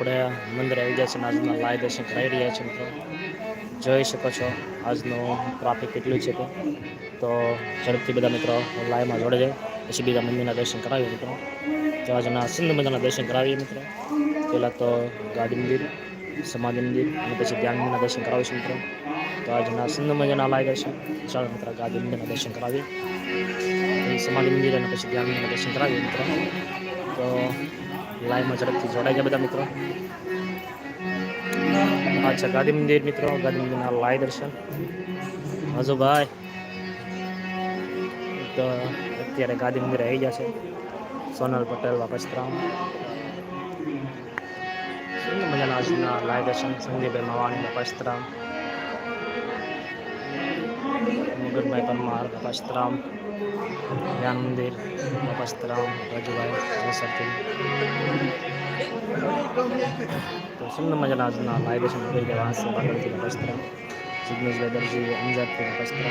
આપણે મંદિરે આવી ગયા છે આજના લાઈવ દર્શન કરાવી રહ્યા છીએ મિત્રો. જોઈ શકો છો આજનું ટ્રાફિક કેટલું છે તે. ઝડપથી બધા મિત્રો લાઈવમાં જોડે જાય. પછી બીજા મંદિરના દર્શન કરાવીએ મિત્રો. તો આજના સુંદર મજાના દર્શન કરાવીએ મિત્રો. પહેલાં તો ગાડી મંદિર, સમાધિ મંદિર અને પછી ધ્યાન મંદિરના દર્શન કરાવીશું મિત્રો. તો આજના સુંદર મંદિરના લાઈવ દર્શન ચાલો મિત્રો ગાદી મંદિરના દર્શન કરાવીએ. સમાધિ મંદિર અને પછી ધ્યાન મંદિરના દર્શન કરાવીએ મિત્રો. તો લાઈવમાં ઝડપથી જોડાઈ ગયા બધા મિત્રો. અચ્છા ગાંધી મંદિર મિત્રો, ગાંધી મંદિરના લાઈવ દર્શન. હજુ ભાઈ તો અત્યારે ગાંધી મંદિર આવી ગયા છે. સોનલ પટેલ વાપસરામ સુંદર મજાના આજના લાઈવ દર્શન? સંજયભાઈ માવાણી વાપસરામ મુગટભાઈ પરમાર વાપસરામ ધ્યાન મંદિર વાપસરામ રાજુભાઈ જયસરથી તો સુંદર મજાના આજના લાઈવ છે મુગલ ગયા વાંસ પાટણથી વસ્ત્ર જિગ્નેશભાઈ દરજી અંજારથી વસ્ત્ર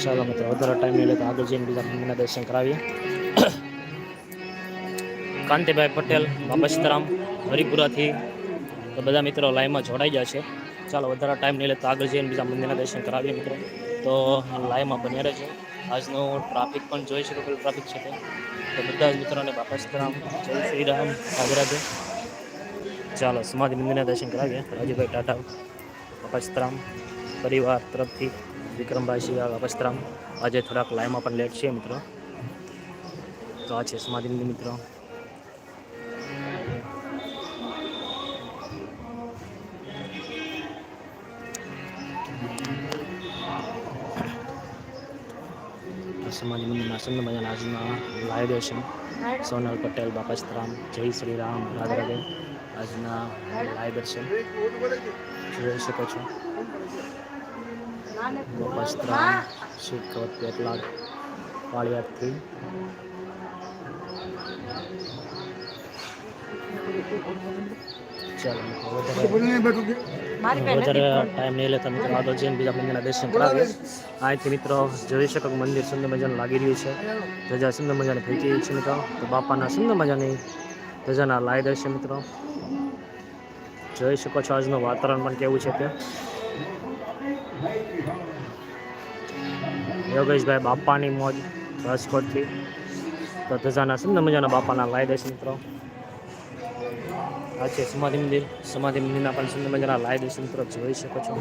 ચાલો મિત્રો વધારે ટાઈમ નહીં લેતો આગળ જઈને બીજા મંદિરના દર્શન કરાવીએ કાંતિભાઈ પટેલ બાપસ્તરામ હરિપુરાથી તો બધા મિત્રો લાઈવમાં જોડાઈ ગયા છે. ચાલો, વધારે ટાઈમ નહીં લેતા આગળ જઈને બીજા મંદિરના દર્શન કરાવીએ મિત્રો. તો લાઈવમાં બન્યા રહેજો. આજનો ટ્રાફિક પણ જોઈ શકો પેલું ટ્રાફિક છે તે. બધા જ મિત્રોને બાપા જય શ્રી રામ. રાધે ચાલો, સમાધિ મંદિરના દર્શન કરાવીએ. રાજુભાઈ ટાટા. બાપા પરિવાર તરફથી વિક્રમભાઈ શિવા બાપા આજે થોડાક લાઈવમાં પણ લેટ છે મિત્રો. તો આ છે સમાધિ મંદિર મિત્રો. સમાધિ મંદિરના સુંદર મજાના આજના લાઈવ દર્શન સોનલ પટેલ બાપસ્તરામ જય શ્રી રામ રાધે આજના લાઈવ દર્શન જોઈ શકો છો. બાપસ્તરામ શીખવત પેટલાદ પાળિયાદથી Thank મિત્રો, વધારે વધારે ટાઈમ નહીં લેતા મિત્રો. આગળ જઈને બીજા મંદિરના દર્શન કરાવીએ અહીંથી મિત્રો જોઈ શકો મંદિર સુંદર મજાનું લાગી રહ્યું છે. ધજા સુંદર મજાની ફેંકી રહી છે મિત્રો. તો બાપાના સુંદર મજાની ધજાના લાઈ દર્શન મિત્રો. જોઈ શકો છો આજનું વાતાવરણ પણ કેવું છે તે યોગેશભાઈ બાપાની મોજ રાજકોટથી. તો ધજાના સુંદર મજાના બાપાના લાઈ દર્શન મિત્રો. આ છે સમાધિ મંદિર. સમાધિ મંદિરના પણ સુંદર મજાના લાઈવ દર્શન તરફ જોઈ શકો છો.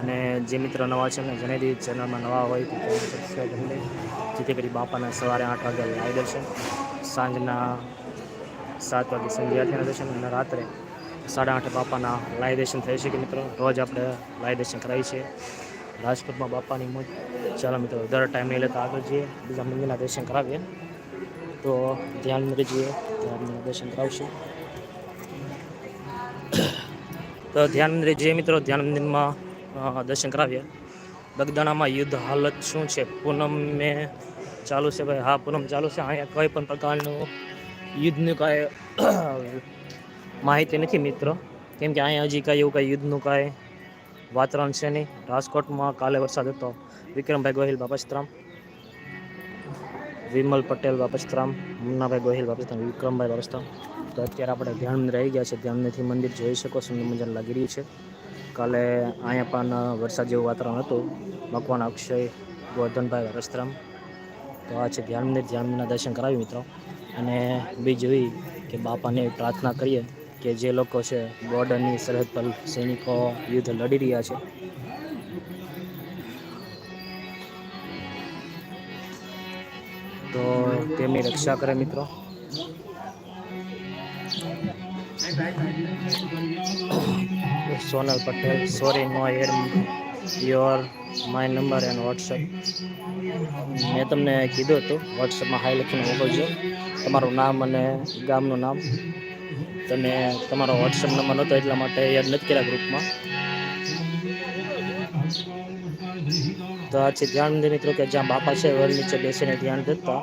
અને જે મિત્રો નવા છે ને જણાવી દીધી ચેનલમાં નવા હોય તો સબસ્ક્રાઈબ કરી લે. જેથી કરી બાપાના સવારે આઠ વાગે લાઈવ દર્શન, સાંજના સાત વાગે સંધ્યાથીના દર્શન અને રાત્રે સાડા આઠે બાપાના લાઈવ દર્શન થઈ શકે મિત્રો. રોજ આપણે લાઈવ દર્શન કરાવીએ છીએ. રાજકોટમાં બાપાની મોજ. ચાલો મિત્રો, દર ટાઈમ નહીં લેતા આગળ જઈએ, બીજા મંદિરના દર્શન કરાવીએ. તો ધ્યાન મળી જઈએ ધ્યાન દર્શન કરાવશું. તો ધ્યાન મંદિર જે મિત્રો ધ્યાન મંદિરમાં દર્શન કરાવીએ બગદાણામાં યુદ્ધ હાલત શું છે? પૂનમ મેં ચાલુ છે ભાઈ. હા, પૂનમ ચાલુ છે. અહીંયા કોઈ પણ પ્રકારનું યુદ્ધનું કાંઈ માહિતી નથી મિત્રો. કેમ કે અહીંયા હજી કાંઈ એવું કાંઈ યુદ્ધનું કાંઈ વાતાવરણ છે નહીં. રાજકોટમાં કાલે વરસાદ હતો. વિક્રમભાઈ ગોહિલ બાપસ્તરામ વિમલ પટેલ બાપસ્તરામ, મુન્નાભાઈ ગોહિલ બાપસ્તરામ, વિક્રમભાઈ બાપસ્તરામ. તો અત્યારે આપણે ધ્યાન આવી ગયા છે, ધ્યાનથી મંદિર જોઈ શકો સુંદર મજાનું લાગી રહ્યું છે. કાલે અહીંયા પણ વરસાદ જેવું વાતાવરણ હતું. ભગવાન અક્ષય ગોર્ધનભાઈ બાપસ્તરામ. તો આ છે ધ્યાન મંદિર, ધ્યાન મંદિરના દર્શન કરાવ્યું મિત્રો. અને બીજું એ કે બાપાને પ્રાર્થના કરીએ કે જે લોકો છે, બોર્ડરની સરહદ પર સૈનિકો, યુદ્ધ લડી રહ્યા છે. તો તેમની રક્ષા કરે મિત્રો. Sonal Patel sorry no air your my number and WhatsApp મેં તમને કીધું હતું વોટ્સઅપમાં હાઈ લખીને મોકલજો. તમારું નામ અને ગામનું નામ. તમે તમારો વોટ્સઅપ નંબર નહોતો એટલા માટે યાદ નથી કર્યા ગ્રુપમાં તો આ છે ધ્યાન મિત્રો કે જ્યાં બાપા છે વડ નીચે બેસીને ધ્યાન કરતા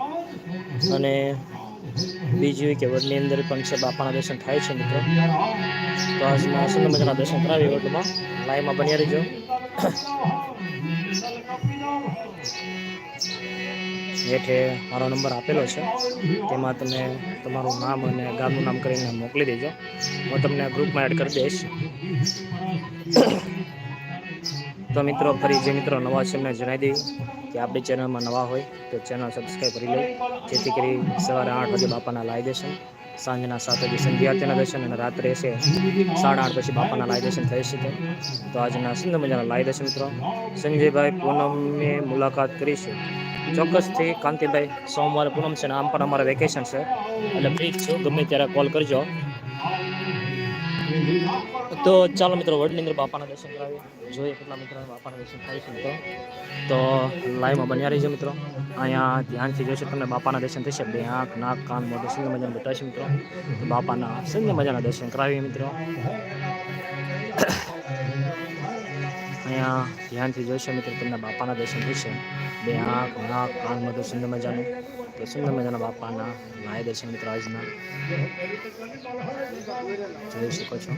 અને બીજું કે વડની અંદર પણ છે બાપાના દર્શન થાય છે મિત્રો. તો આજના સુંદર મજાના દર્શન કરાવી વડમાં લાઈવમાં બન્યા રહીજો. હેઠે મારો નંબર આપેલો છે. તેમાં તમે તમારું નામ અને ગામનું નામ કરીને મોકલી દેજો. હું તમને ગ્રુપમાં એડ કરી દઈશ. તો મિત્રો, ફરી જે મિત્રો નવા છે, એમને જણાવી દઈએ કે આપણી ચેનલમાં નવા હોય તો ચેનલ સબસ્ક્રાઈબ કરી લો. જેથી કરી સવારે આઠ વાગે બાપાના લાઈ દેશે સાંજના સાત વાગે સંધ્યાર્થીના દર્શન અને રાત્રે છે સાડા આઠ પછી બાપાના લાઈ દર્શન થઈ શકે. તો આજના સુંદર મજાના લાઈ દર્શન મિત્રો. સંજયભાઈ પૂનમની મુલાકાત કરીશું ચોક્કસથી કાંતિભાઈ, સોમવારે પૂનમ છે ને આમ પણ અમારે વેકેશન છે. એટલે ફ્રી છું. ગમે ત્યારે કોલ કરજો. તો ચાલો મિત્રો વડલિંગર બાપાના દર્શન કરાવીએ. જોઈએ કેટલા મિત્રો બાપાના દર્શન થાય છે મિત્રો. તો લાઈવમાં બન્યા રહીજો મિત્રો. અહીંયા ધ્યાનથી જોશે તમને બાપાના દર્શન થશે. બે આંખ, નાક, કાન, મોઢું સુંદર મજાનું બતાવશે મિત્રો. બાપાના સુંદર મજાના દર્શન કરાવીએ મિત્રો. અહીંયા ધ્યાનથી જોઈશે મિત્રો, તમને બાપાના દર્શન થશે. બે આંખ, નાક, કાન, મોઢું સુંદર મજાનું. તો સુંદર મજાના બાપાના નાય દર્શન મિત્રો જોઈ શકો છો.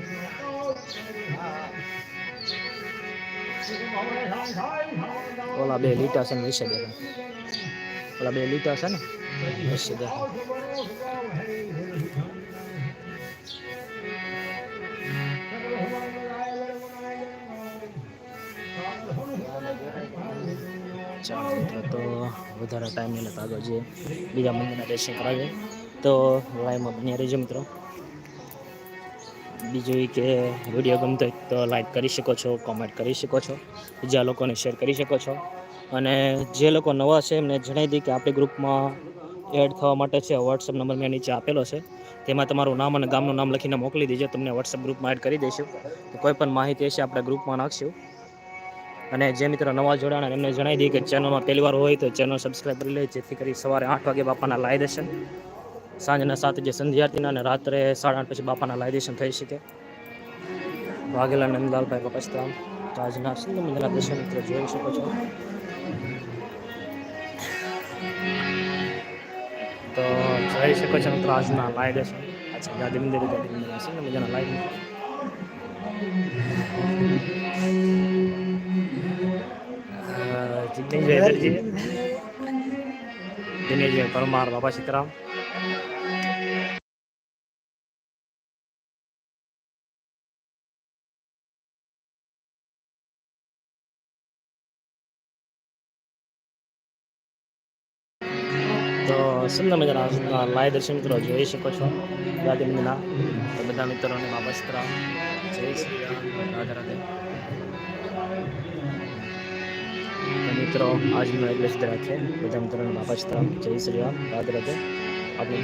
ઓલા બે લીટા છે ને વિશે દેખાય ઓલા બે લીટા છે ને વિશે દેખાય ચાલો મિત્રો તો વધારે ટાઈમ નહીં લેતા આગળ જે બીજા મંદિરના દર્શન કરાવીએ. તો લાઈવમાં બન્યા રહેજો મિત્રો. બીજું કે વીડિયો ગમતો હોય તો લાઈક કરી શકો છો કોમેન્ટ કરી શકો છો, બીજા લોકોને શેર કરી શકો છો. અને જે લોકો નવા છે, એમને જણાવી દઈએ કે આપણી ગ્રુપમાં એડ થવા માટે છે વોટ્સઅપ નંબર મેં નીચે આપેલો છે. તેમાં તમારું નામ અને ગામનું નામ લખીને મોકલી દેજો, તમને વોટ્સઅપ ગ્રુપમાં એડ કરી દઈશું. કોઈ પણ માહિતી હશે, આપણે ગ્રુપમાં નાખશું. અને જે મિત્રો નવા જોડાણા એમને જણાવી દઈએ કે ચેનલમાં પહેલી વાર હોય તો ચેનલ સબસ્ક્રાઈબ કરી લે, જેથી કરી સવારે આઠ વાગે બાપાના લાય દર્શન. સાંજના સાત જે સંધ્યાર્થીના અને રાત્રે સાડા આઠ પછી બાપાના લાય દર્શન થઈ શકે. વાઘેલા નંદલાલભાઈ કપસ્તરામ તો આજના સુંદર મજાના દર્શન મિત્રો જોઈ શકો છો. તો જોઈ શકો છો મિત્રો આજના લાય દર્શન. અચ્છા ગાંધી મંદિર ગાંધી મંદિર સુંદર મજાના લાય. જિગ્નેશભાઈ દરજી દિનેશભાઈ પરમાર બાબા સીતારામ સુંદર મજાના લાય દર્શન મિત્રો જોઈ શકો છો. ગાંધી મંદિરના તો બધા મિત્રોને બાબા શ્રી રામ. રાધે રાધે. તો મિત્રો આજનો એટલે જ તરફ છે. બધા મિત્રોને બાપા જ તરફ જય શ્રી રામ. રાધે રાધે. આપણે